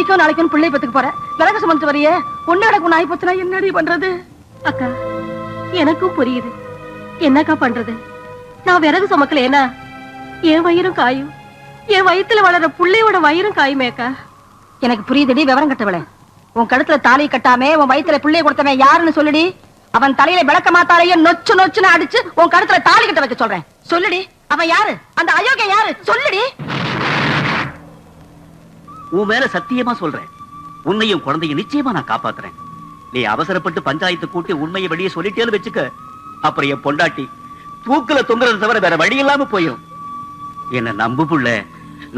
இன்னைக்கோ நாளைக்கும் பிள்ளை பத்துக்கு போற? விலக சுமந்து வரைய? ஒண்ணு கிடக்கு ஒண்ணு ஆகி போச்சுன்னா என்னடி பண்றது? அக்கா எனக்கும் புரியுது. என்னக்கா பண்றது? நான் விறகு சுமக்கலையேனா என் வயிறும் காயும். என் வயிற்றுல வளர பிள்ளையோட வயிறும் காயுமேக்கா எனக்கு புரியுதுடி விவரம் கட்டவளே. உன் கழுத்துல தாலி கட்டாமே உன் வயிற்றுல பிள்ளைய கொடுத்தவன் யாருன்னு சொல்லுடி. அவன் தலையில விளக்க மாத்தாலையே நொச்சு நொச்சுன்னு அடிச்சு உன் கழுத்துல தாலி கட்ட வைக்க சொல்றேன். சொல்லுடி. அவன் யாரு? அந்த அயோக்கியம் யாரு? சொல்லுடி. உன் மேல சத்தியமா சொல்றேன். உன்னையும் குழந்தையும் நிச்சயமா நான் காப்பாத்துறேன். நீ அவசரப்பட்டு பஞ்சாயத்து கூட்டி உண்மையை வெளியே சொல்லிட்டேன்னு வச்சுக்க. அப்புறம் என் பொண்டாட்டி தூக்குல தொங்குறது தவிர வேற வழி இல்லாம போயிடும் என்ன நம்பு புள்ள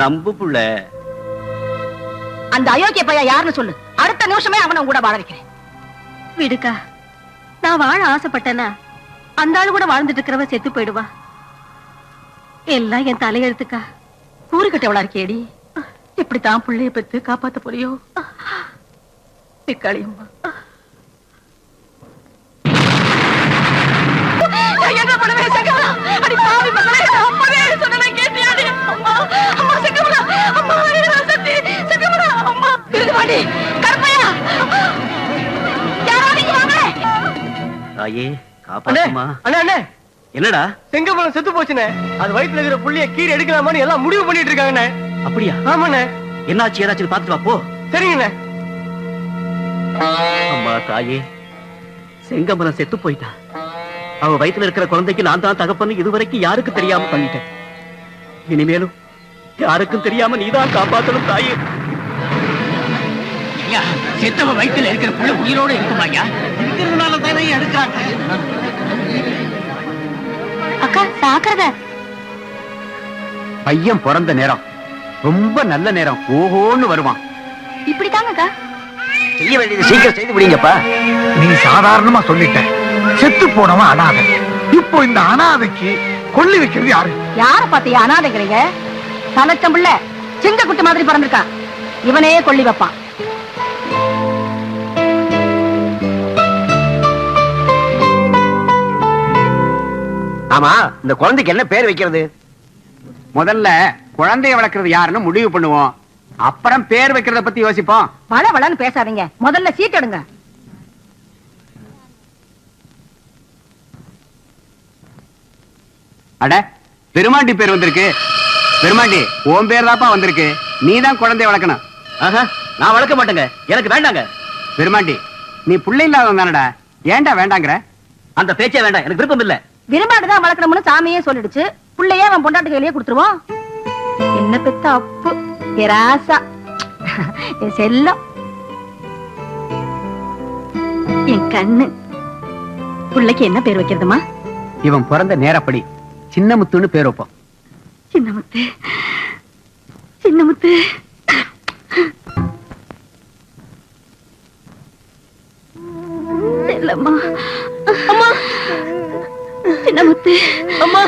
நம்பு புள்ள. அந்த அயோக்கிய பையன் யாருன்னு சொல்லு. அடுத்த நிமிஷமே அவனை கூட வாழ வைக்கிறேன். விடுக்கா நான் வாழ ஆசைப்பட்டேனா அந்த ஆளு கூட வாழ்ந்துட்டு இருக்கிறவ செத்து போயிடுவா. எல்லாம் என் தலையெழுத்துக்கா. கூறு கட்டவளா இருக்கேடி? இப்படித்தான் பிள்ளைய பெத்து காப்பாத்த போறியோ? பிக்காளியம்மா என்ன பண்ணுவே சங்கரா. அடி பாவி மகளே அப்பவே சொன்னதை கேட்டியாடி. அம்மா அம்மா சங்கரா அம்மா சத்தி சங்கரா அம்மா. திருவாடி கருப்பையா. யாராவது இங்க வாங்க தாயே அண்ணே காப்பாத்துமா? அண்ணே அண்ணே. என்னடா? செங்கமலம் செத்து போச்சுண்ணே. அது வயித்துல இருக்கிற புள்ளிய கீரை எடுக்கலாமான்னு எல்லாம் முடிவு பண்ணிட்டு இருக்காங்கண்ணே. அப்படியா? ஆமாண்ணே. என்னாச்சு? ஏதாச்சும் பார்த்துட்டு வா போ. சரிங்கண்ணே அம்மா தாயே. செங்கமலம் செத்து போயிட்டா. அவ வயித்துல இருக்கிற குழந்தைக்கு நான் தான் தகப்பன்னு இதுவரைக்கும் யாருக்கு தெரியாம பண்ணிட்டேன். இனிமேலும் யாருக்கும் தெரியாம நீதான் காப்பாத்தணும் தாயே. செத்தவ வயித்துல இருக்கிற புள்ள உயிரோட இருக்குமாயா இருக்கிறதுனால தானே எடுக்கிறாங்க. அக்கா சாக்கிறத பையன் பிறந்த நேரம். ரொம்ப நல்ல நேரம். ஓஹோன்னு வருவான். இப்படிதாங்கக்கா. செய்ய வேண்டியது சீக்கிரம் செய்து விடுங்கப்பா நீ சாதாரணமா சொல்லிட்ட. செத்து போனவன் அனாதை. இப்போ இந்த அனாதைக்கு கொல்லி வைக்கிறது யாரு? யார பாத்தியா அனாதைக்கிறீங்க தலைச்சம் பிள்ளை சிங்க குட்டி மாதிரி பிறந்திருக்கான். இவனே கொள்ளி வைப்பான். ஆமா இந்த குழந்தைக்கு என்ன பேர் வைக்கிறது? முதல்ல குழந்தைய வளர்க்கறது யாருன்னு முடிவு பண்ணுவோம். அப்புறம் பேர் வைக்கிறத பத்தி யோசிப்போம். வள வளன்னு பேசாதீங்க. முதல்ல சீட் எடுங்க. அட பெருமாண்டி பேர் வந்திருக்கு. பெருமாண்டி உன் பேர் தாப்பா வந்திருக்கு. நீ தான் குழந்தைய வளர்க்கணும். ஆஹா, நான் வளர்க்க மாட்டேங்க. எனக்கு வேண்டாங்க. பெருமாண்டி நீ புள்ளை இல்லாதவன் தானடா. ஏன்டா வேண்டாங்கிற? அந்த பேச்சே வேண்டாம். எனக்கு விருப்பம் இல்ல. விரும்பாடுதான் வளர்க்கணும்னு சாமியே சொல்லிடுச்சு. புள்ளையே அவன் பொண்டாட்டு கையிலேயே கொடுத்துருவோம். என்ன பெத்த அப்பு? என் ராசா. என் செல்லம். என் கண்ணு. புள்ளைக்கு என்ன பேர் வைக்கிறதுமா? இவன் பிறந்த நேரப்படி சின்னமுத்துன்னு பேர் வைப்போம் சின்னமுத்து. சின்னமுத்து. செல்லம்மா. அம்மா. சின்னமுத்து. அம்மா.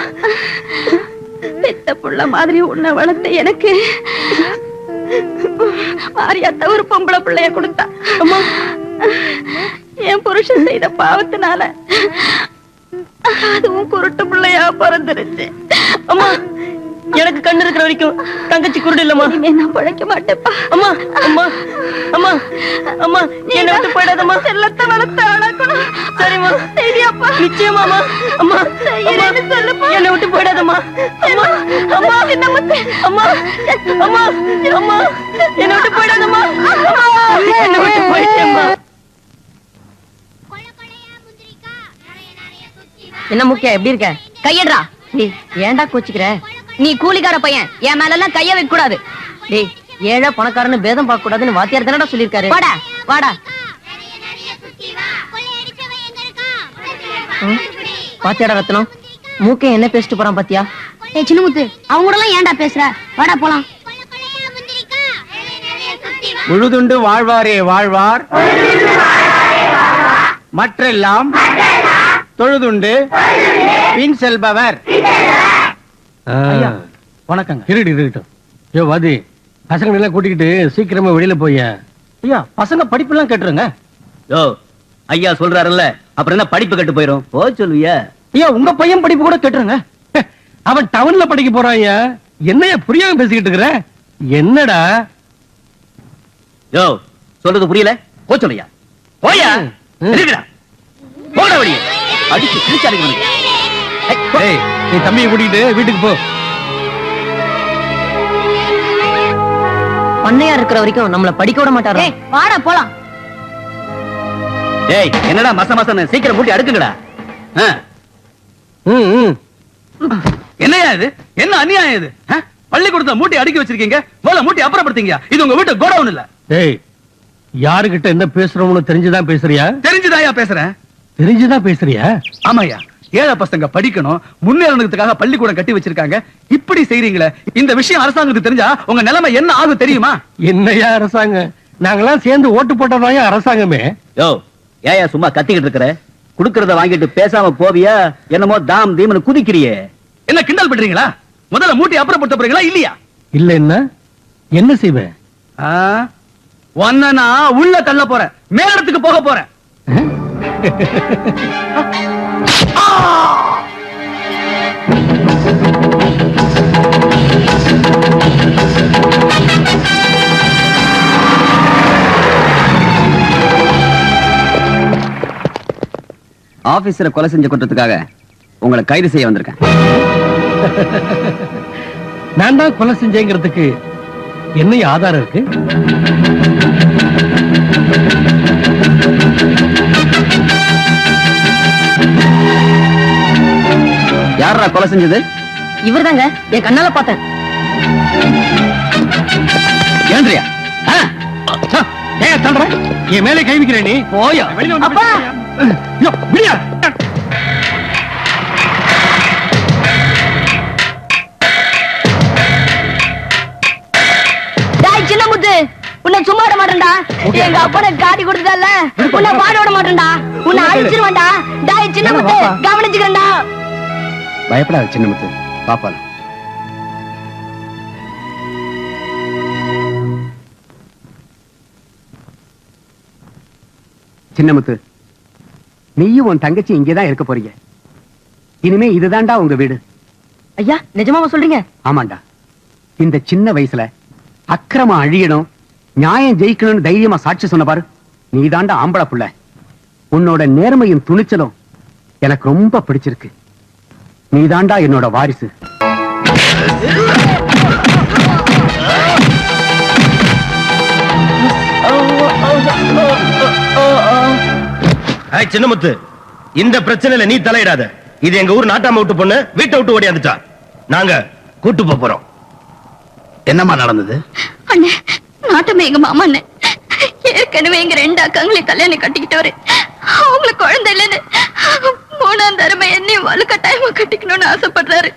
பெத்த புள்ள மாதிரி உன்னை வளர்த்த எனக்கு மாரியாத்த ஒரு பொம்பளை பிள்ளைய கொடுத்தா. என் புருஷன் செய்த பாவத்தினால அதுவும் குருட்டு பிள்ளையா பிறந்துருச்சு. அம்மா. எனக்கு கண்ணு இருக்கிற வரைக்கும் தங்கச்சி குருடு இல்லம்மா. நான் பழைக்க மாட்டேப்பா அம்மா அம்மா அம்மா அம்மா என்ன விட்டு போயிடாதம்மா. செல்லத்தை வளர்த்து அழக்கணும் சரிம்மா. சரியாப்பா. நிச்சயமாமா அம்மா அம்மா சொல்லுப்பா. என்ன விட்டு போயிடாதம்மா. அம்மா அம்மா அம்மா அம்மா அம்மா என்ன விட்டு போயிடாதம்மா. என்ன விட்டு போயிட்டேம்மா. என்ன முக்கியம் எப்படி இருக்க? கையடுறா. டேய் ஏன்டா கோச்சிக்கிற? நீ கூலிக்கார பையன். என் மேல எல்லாம் கைய வைக்க கூடாது. டேய் ஏழை பணக்காரன்னு பேதம் பார்க்க கூடாதுன்னு வாத்தியார் தானடா சொல்லிருக்காரு வாடா வாடா. பாத்தியாடா ரத்னம் மூக்கை என்ன பேசிட்டு போறான் பாத்தியா? ஏய் சின்னமுத்து அவங்க கூட எல்லாம் ஏன்டா பேசுற? வாடா போலாம். முழுதுண்டு வாழ்வாரே வாழ்வார். மற்றெல்லாம் தொழுதுண்டு பின் செல்பவர். வணக்கங்க. இருடி இருக்கட்டும் யோ வாதி பசங்க எல்லாம் கூட்டிக்கிட்டு சீக்கிரமா வெளியில போய் ஐயா பசங்க படிப்பெல்லாம் கேட்டுருங்க யோ ஐயா சொல்றாருல்ல அப்புறம் என்ன படிப்பு கட்டு போயிரும்? போ சொல்லுவியா. ஐயா உங்க பையன் படிப்பு கூட கேட்டுருங்க அவன் டவுன்ல படிக்க போறான் ஐயா. என்னையா புரியாம பேசிக்கிட்டு இருக்கிற? என்னடா? யோ சொல்றது புரியல? போ சொல்லையா போயா. இருக்குடா போட வழியே. அடிச்சு கிழிச்சாருங்க. ஏய் நீ தம்பியை கூட்டிட்டு வீட்டுக்கு போ. பண்ணையா இருக்கிற வரைக்கும் நம்மள படிக்க விட மாட்டாரா? ஏய் வாடா போலாம். ஏய் என்னடா மச மசன்னு? சீக்கிரம் மூட்டி அடுக்குங்கடா. ஆ. ம் ம். என்னையா இது? என்ன அநியாயம் இது? ஆ? பள்ளிக்கூடத்துல மூட்டை அடுக்கி வச்சிருக்கீங்க. போல மூட்டை அப்புறப்படுத்தீங்க இது உங்க வீட்டு கோடவுன் இல்ல. ஏய் யாருகிட்ட என்ன பேசுறோம்னு தெரிஞ்சுதான் பேசுறியா? தெரிஞ்சுதாயா பேசுறேன். தெரிஞ்சுதான் பேசுறியா? ஆமாய்யா. ஏழை பசங்க படிக்கணும் முன்னேறணுக்காக பள்ளிக்கூடம் கட்டி வச்சிருக்காங்க. இப்படி செய்றீங்களே இந்த விஷயம் அரசாங்கத்துக்கு தெரிஞ்சா உங்க நிலைமை என்ன ஆகும் தெரியுமா? என்னையா அரசாங்கம் நாங்கெல்லாம் சேர்ந்து ஓட்டு போட்டதாயா அரசாங்கமே. யோ ஏயா சும்மா கத்திக்கிட்டு இருக்கிற? குடுக்கறத வாங்கிட்டு பேசாம போவியா? என்னமோ தாம் தீம்னு குதிக்கிறியே. என்ன கிண்டல் பண்றீங்களா? முதல்ல மூட்டை அப்புறப்படுத்த போறீங்களா இல்லையா? இல்ல என்ன? என்ன செய்வேன் நான் உள்ள தள்ள போறேன். மேலிடத்துக்கு போக போறேன். ஆபீசரை கொலை செஞ்ச குற்றத்துக்காக உங்களை கைது செய்ய வந்திருக்கேன். நான் தான் கொலை செஞ்சேங்கிறதுக்கு என்ன ஆதாரம் இருக்கு? யாரா கொலை செஞ்சது? இவர்தாங்க என் கண்ணால பார்த்தேன். ஏன்றியா ஏன் தள்ளுற என் மேலே கை வைக்கிறேன் நீ. போயா வெளியில வந்து அப்பா! யோ, விடியா டாய் சின்ன முத்து உன்னை சும்மா விட மாட்டேன்டா. எங்க அப்பனை காட்டி கொடுத்ததல்ல. உன்னை பாட விட மாட்டேன்டா. உன்னை அழிச்சிருவேன்டா. டாய் சின்ன முத்து கவனிச்சுக்கிறேன்டா. பயப்படாத சின்னமுத்து பாப்பால சின்னமுத்து நீயும் உன் தங்கச்சி இங்கேதான் இருக்க போறீங்க. இனிமே இதுதான்டா உங்க வீடு. ஐயா நிஜமாவா சொல்றீங்க? ஆமாண்டா. இந்த சின்ன வயசுல அக்கிரமம் அழியணும் நியாயம் ஜெயிக்கணும்னு தைரியமா சாட்சி சொன்ன பாரு. நீதாண்டா ஆம்பளை புள்ள. உன்னோட நேர்மையும் துணிச்சலும் எனக்கு ரொம்ப பிடிச்சிருக்கு. நீதாண்டா என்னோட வாரிசு. சின்னமுத்து இந்த பிரச்சனையில நீ தலையிடாத. இது எங்க ஊர் நாட்டாம விட்டு பொண்ணு வீட்டை விட்டு ஓடியாந்துட்டா நாங்க கூட்டு போறோம். என்னம்மா நடந்தது? அண்ணே நாட்டமே எங்க மாமா அண்ணே. ஏற்கனவே எங்க ரெண்டு அக்காங்களையும் கல்யாணம் கட்டிக்கிட்டவரு. அவங்களுக்கு குழந்தை இல்லைன்னு மூணாம் தரமை. என்னையும் வலுக்கட்டாயமா கட்டிக்கணும்னு ஆசைப்படுறாரு.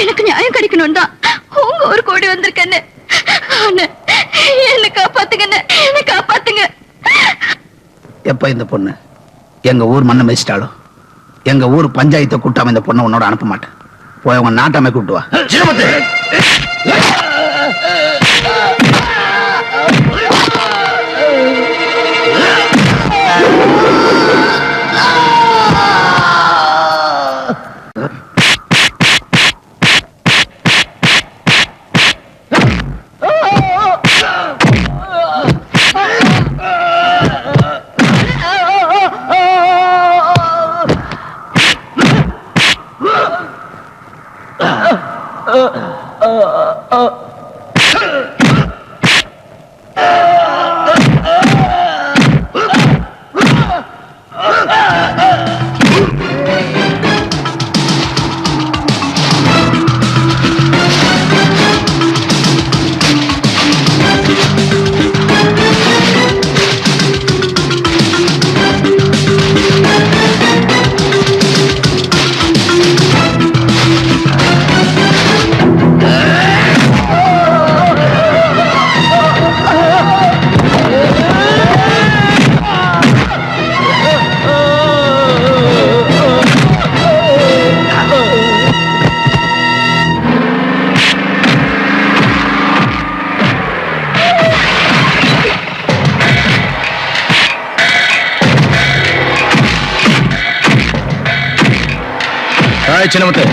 எனக்கு நியாயம் கிடைக்கணும் தான். உங்க ஒரு கோடி வந்திருக்கேன்னு. என்ன காப்பாத்துங்க என்ன காப்பாத்துங்க. எப்ப இந்த பொண்ணு? எங்க ஊர் மண்ணை மிதிச்சிட்டாலும் எங்க ஊர் பஞ்சாயத்தை கூட்டாம இந்த பொண்ணை உன்னோட அனுப்ப மாட்டேன். போய் உங்க நாட்டாமை கூட்டு வா. சின்னமுத்து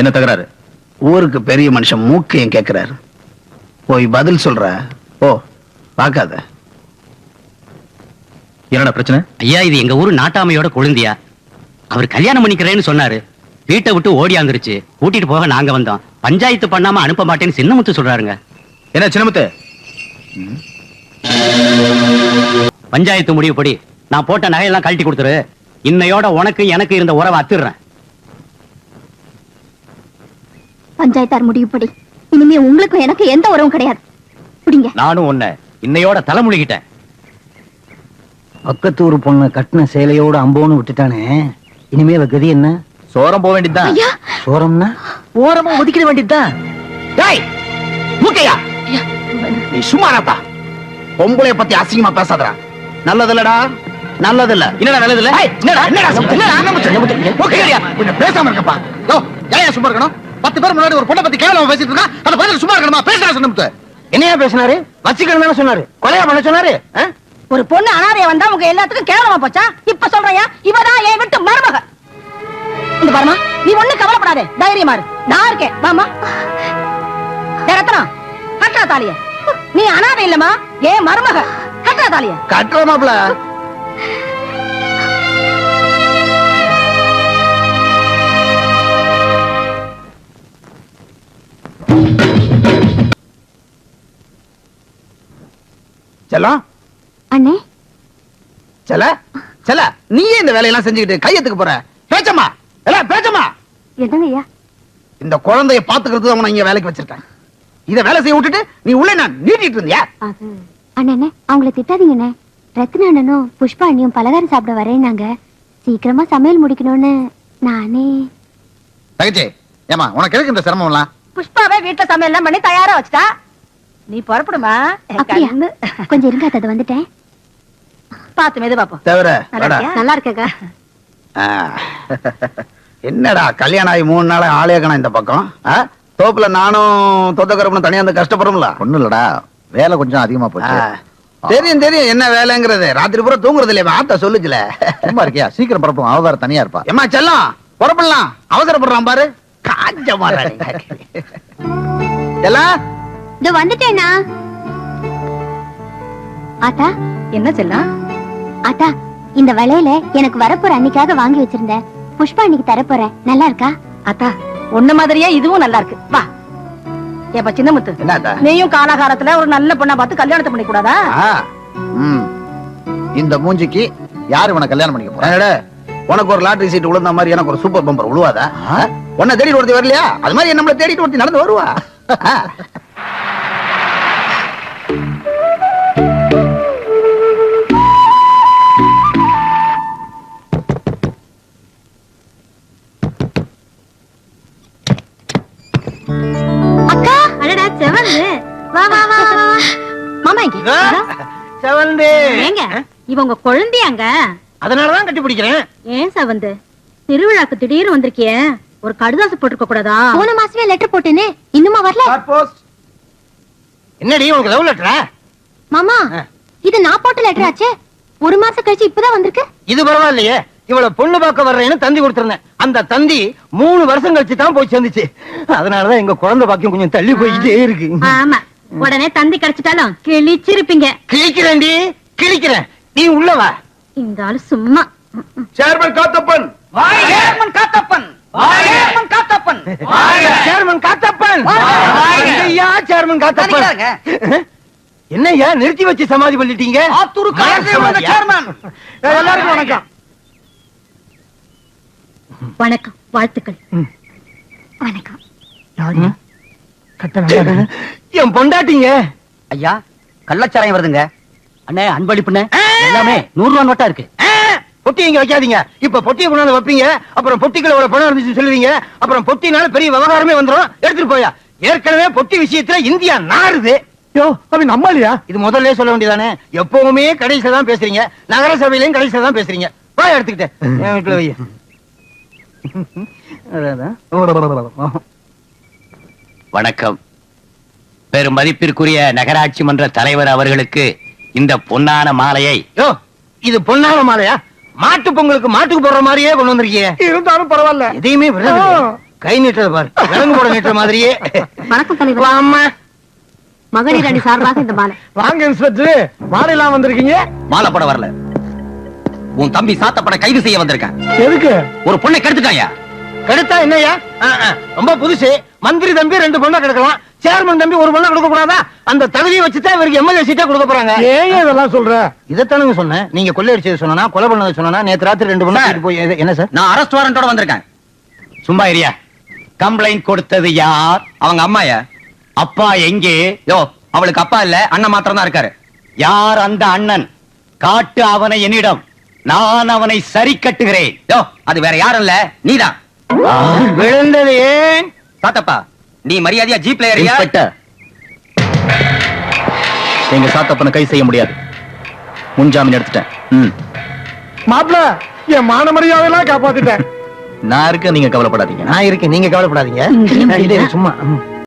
என்ன தகராறு? ஊருக்கு பெரிய மனுஷன் மூக்கையும் கேக்குறாரு. போய் பதில் சொல்ற. ஓ பார்க்காத. என்னடா பிரச்சனை? ஐயா இது எங்க ஊரு நாட்டாமையோட கொழுந்தியா? அவர் கல்யாணம் பண்ணிக்கிறேன்னு சொன்னாரு. வீட்டை விட்டு ஓடியாந்துருச்சு கூட்டிட்டு போக நாங்க வந்தோம். பஞ்சாயத்து பண்ணாம அனுப்ப மாட்டேன்னு சின்னமுத்து சொல்றாருங்க. என்ன சின்னமுத்து? பஞ்சாயத்து முடிவுப்படி நான் போட்ட நகையெல்லாம் கழட்டி கொடுத்துரு. இன்னையோட உனக்கு எனக்கு இருந்த உறவை அத்துடுறேன். பஞ்சாயத்தார் முடிவுப்படி. இனிமே உங்களுக்கும் எனக்கு எந்த உறவும் கிடையாது. புடிங்க. நானும் உன்னை இன்னையோட தலைமுழுகிட்டேன். பக்கத்து ஊர் பொண்ணு கட்டின சேலையோட அம்போன்னு விட்டுட்டானே. இனிமே கதி என்ன? சோரம் போக வேண்டியதுதான். ஐயா. சோரம்னா? ஓரமா ஒதுக்கிட வேண்டியதுதான். டேய் மூக்கையா? நீ சும்மா பொம்பளைய பத்தி அசிங்கமா பேசாதடா. நல்லதில்லடா நல்லதில்ல? என்னடா? நல்லது இல்ல ஏய், என்னடா? என்னடா? என்னடா? மூக்கையா, கொஞ்சம் பேசாம இருக்கப்பா. யோ ஏன் சும்மா இருக்கணும்? பத்து பேர் முன்னாடி ஒரு பொண்ணை பத்தி கேவலமா பேசிட்டு இருக்கா? அந்த பதில் சும்மா இருக்கணுமா? பேசுறா சொன்னமுத்து என்னையா பேசினாரு? வச்சுக்கணும் சொன்னாரு. கொலையா பண்ண சொன்னாரு? ஒரு பொண்ணு அனாதைய வந்தா உங்க எல்லாத்துக்கும் கேவலமா போச்சா? இப்ப சொல்றையா இவதான் என் விட்டு மருமக. இந்த பாருமா நீ ஒண்ணு கவலைப்படாதே. தைரியமா இரு. நான் இருக்கேன். வாமா டேய் ரத்னம் கட்டுறா தாலிய. நீ அனாதை இல்லம்மா ஏன் மருமக. கட்டுறா தாலிய. கட்டுற மாப்ள செல்லம் அண்ணே. செல செல நீயே இந்த வேலையெல்லாம் செஞ்சுக்கிட்டு கையத்துக்கு போற. பேச்சம்மா இல்ல பேச்சம்மா. இந்த குழந்தைய பாத்துக்கிறது அவனை இங்க வேலைக்கு வச்சிருக்கேன். இத வேலை செய்ய விட்டுட்டு நீ உள்ள நான் நீட்டிட்டு இருந்தியா? அண்ணே அவங்கள திட்டாதீங்கண்ணே ரத்ன அண்ணனும் புஷ்பா அண்ணியும் பலகாரம் சாப்பிட வரேன்னாங்க. சீக்கிரமா சமையல் முடிக்கணும்னு நானே. தகச்சி ஏமா உனக்கு எதுக்கு இந்த சிரமம் எல்லாம் புஷ்பாவே வீட்டுல சமையல் எல்லாம் பண்ணி தயாரா வச்சுட்டா? நீ புறப்படுமா. கொஞ்சம் இருங்க அது வந்துட்டேன். பாத்து மெது பாப்போம் தவிர நல்லா இருக்கேக்கா. என்னடா கல்யாணம் ஆகி மூணு நாள் ஆளே காணோம் இந்த பக்கம்? தோப்புல நானும் தொத்தக்கரப்பும் தனியா வந்து கஷ்டப்படும்ல ஒண்ணும் இல்லடா. வேலை கொஞ்சம் அதிகமா போச்சு. தெரியும் தெரியும். என்ன வேலைங்கிறது? ராத்திரி பூரா தூங்குறது இல்லையா ஆத்தா சொல்லுச்சுல. சும்மா இருக்கியா? சீக்கிரம் பரப்பும் அவ வேற தனியா இருப்பா. ஏமா செல்லம் புறப்படலாம். அவசரப்படுறான் பாரு. காஞ்ச மாறாடி எல்லாம் இதோ வந்துட்டேனா? ஆத்தா என்ன செல்லம்? ஆத்தா இந்த வளையல எனக்கு வரப்போற அன்னைக்காக வாங்கி வச்சிருந்தேன் புஷ்பா அன்னைக்கு தரப்போறேன் நல்லா இருக்கா? அத்தா உன்ன மாதிரியே இதுவும் நல்லா இருக்கு. வா. ஏப்பா சின்னமுத்து. என்னத்தா? நீயும் காலாகாலத்துல ஒரு நல்ல பொண்ணா பார்த்து கல்யாணத்தை பண்ணி கூடாதா இந்த மூஞ்சிக்கு யாரு உன கல்யாணம் பண்ணிக்க போறா? என்னடா, உனக்கு ஒரு லாட்டரி சீட் விழுந்த மாதிரி எனக்கு ஒரு சூப்பர் பம்பர் விழுவாதா உன்னை தேடிட்டு ஒருத்தி வரலையா? அது மாதிரி நம்மள தேடிட்டு ஒருத்தி நடந்து வருவா. செவந்து. வா வா வா வா, வா. மாமா இங்க. செவந்து. ஏங்க இவங்க குழந்தையாங்க. அதனாலதான் கட்டி பிடிக்கிறேன் ஏன் சவந்து? திருவிழாக்கு திடீர்னு வந்திருக்கிய. ஒரு கடுதாசு போட்டுக்க கூடாதா? போன மாசமே லெட்டர் போட்டேனே இன்னுமா வரல? என்னடி உனக்கு லவ் லெட்டரா மாமா இது நான் போட்ட லெட்டர் ஆச்சே? ஒரு மாசம் கழிச்சு இப்பதான் வந்திருக்கு? இது பரவாயில்லையே. இவள பொண்ணு பார்க்க வர்றேன்னு தந்தி கொடுத்திருந்தேன். அந்த தந்தி மூணு வருஷம் கழிச்சு தான் போய் சேர்ந்துச்சு. அதனாலதான் எங்க குழந்தை பாக்கியம் கொஞ்சம் தள்ளி போயிட்டே இருக்கு. ஆமா. உடனே தந்தி கிடைச்சிட்டாலும் கிழிச்சிருப்பீங்க. கிழிக்கிறேன்டி. கிழிக்கிறேன். நீ உள்ள வா. இந்த ஆளு சும்மா. Chairman Kathappan. Chairman Kathappan. Chairman Kathappan. Chairman Kathappan. ஐயா சேர்மன் காத்தப்பன். என்னய்யா நிறுத்தி வச்சு சமாதி பண்ணிட்டீங்க? சேர்மன். எல்லாருக்கும் வணக்கம். வணக்கம் வாழ்த்துக்கள். வணக்கம். என் பொண்டாட்டிங்க. ஐயா கள்ளச்சாராயம் வருதுங்க. அண்ணே அன்பளிப்புண்ணே எல்லாமே நூறு ரூபா நோட்டா இருக்கு. பொட்டி இங்க வைக்காதீங்க. இப்ப பொட்டியை கொண்டாந்து வைப்பீங்க. அப்புறம் பொட்டிக்குள்ள ஒரு பணம் இருந்துச்சு சொல்லுவீங்க. அப்புறம் பொட்டினால பெரிய விவகாரமே வந்துரும். எடுத்துட்டு போயா. ஏற்கனவே பொட்டி விஷயத்துல இந்தியா நாறுது. யோ அப்படி நம்மளையா? இது முதல்ல சொல்ல வேண்டியதானே? எப்பவுமே கடைசியில தான் பேசுறீங்க. நகர சபையிலயும் கடைசியில தான் பேசுறீங்க. வா எடுத்துக்கிட்டேன் என் வீட்டுல வை அதான். வணக்கம். பெரும் மதிப்பிற்குரிய நகராட்சி மன்ற தலைவர் அவர்களுக்கு இந்த பொன்னான மாலையை இது பொன்னான மாலையா? மாட்டு பொங்கலுக்கு மாட்டுக்கு போடுற மாதிரியே கொண்டு வந்திருக்கீங்க இருந்தாலும் பரவாயில்ல. எதையுமே? கை நீட்டுறது பாரு. விலங்கு போட நீட்டுற மாதிரியே. வணக்கம் தலைவர். அம்மா. மகளிர் அணி சார்பாக இந்த மாலை. வாங்க இன்ஸ்பெக்டர். மாலையெல்லாம் வந்திருக்கீங்க? மாலை போட வரல. உன் தம்பி சாத்தப்பட கைது செய்ய வந்திருக்கான். எதுக்கு? ஒரு பொண்ணை கெடுத்துட்டாயா? கெடுத்தா ஆ, ரொம்ப புதுசு. மந்திரி தம்பி ரெண்டு பொண்ணை கெடுக்கலாம். சேர்மன் தம்பி ஒரு பொண்ணை கொடுக்க கூடாதா அந்த தகுதியை வச்சுதான் இவருக்கு எம்எல்ஏ சீட்டே கொடுக்க போறாங்க. ஏன் இதெல்லாம் சொல்ற? இதைத்தானுங்க சொன்னேன். நீங்க கொள்ளையடிச்சது சொன்னா கொலை பண்ணது சொன்னா நேத்து ராத்திரி ரெண்டு பொண்ணு. போய் என்ன சார்? நான் அரெஸ்ட் வாரண்டோட வந்திருக்கேன். சும்மா இரியா கம்ப்ளைண்ட் கொடுத்தது யார்? அவங்க அம்மாயா? அப்பா எங்கே? யோ அவளுக்கு அப்பா இல்ல அண்ணன் மாத்திரம் தான் இருக்காரு. யார் அந்த அண்ணன்? காட்டு அவனை என்னிடம். நான் அவனை சரி கட்டுகிறேன். அது வேற யாரும் இல்ல. நீதான். விழுந்தது ஏன்? சாத்தப்பா நீ மரியாதையா ஜீப்ல ஏறியா? எங்க சாத்தப்பனை கை செய்ய முடியாது. முன்ஜாமீன் எடுத்துட்டேன். மாப்பிள என் மான மரியாதையெல்லாம் காப்பாத்திட்டேன். நான் இருக்க நீங்க கவலைப்படாதீங்க. நான் இருக்கேன் நீங்க கவலைப்படாதீங்க. சும்மா.